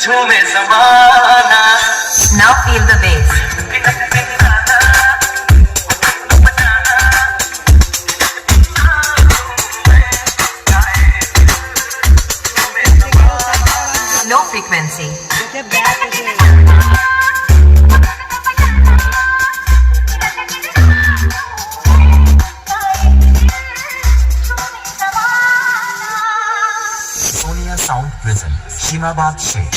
झूमे समाना Now feel the bass. Low frequency. Sound Prison, Shimabad Sheikh.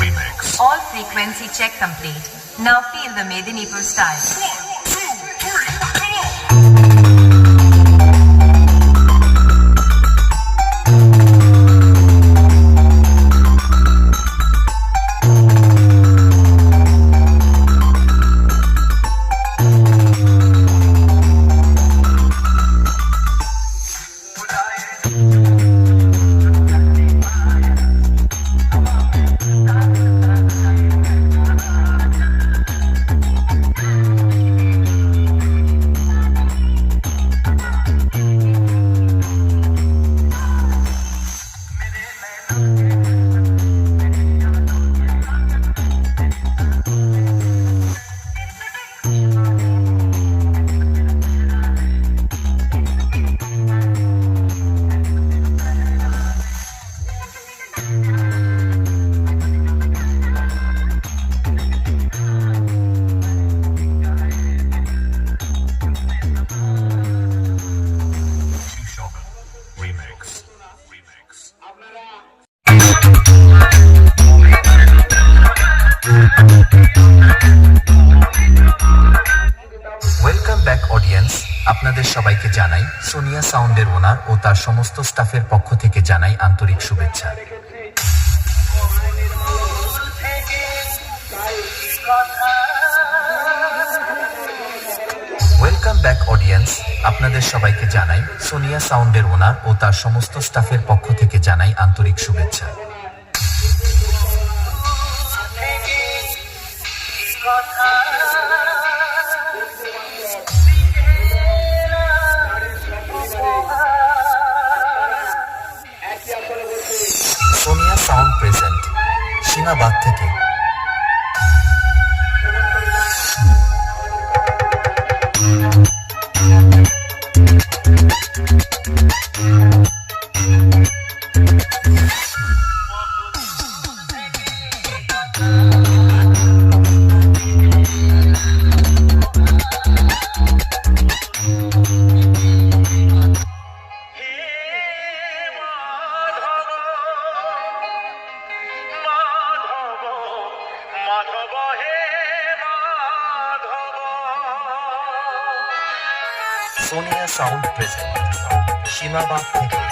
Remix. All frequency check complete. Now feel the Medinipur style. One, two, three, come thank mm-hmm. you সবাইকে জানাই, সোনিয়া সাউন্ডের ওনার ও তার সমস্ত স্টাফের পক্ষ থেকে জানাই আন্তরিক শুভেচ্ছা। ওয়েলকাম ব্যাক অডিয়েন্স আপনাদের সবাইকে জানাই, সোনিয়া সাউন্ডের ওনার ও তার সমস্ত স্টাফের পক্ষ থেকে জানাই আন্তরিক শুভেচ্ছা। সোনিয়া সীমাবাদ থেকে। মাধব হে মাধব। Sonia sound present. সীমাবাদ থেকে।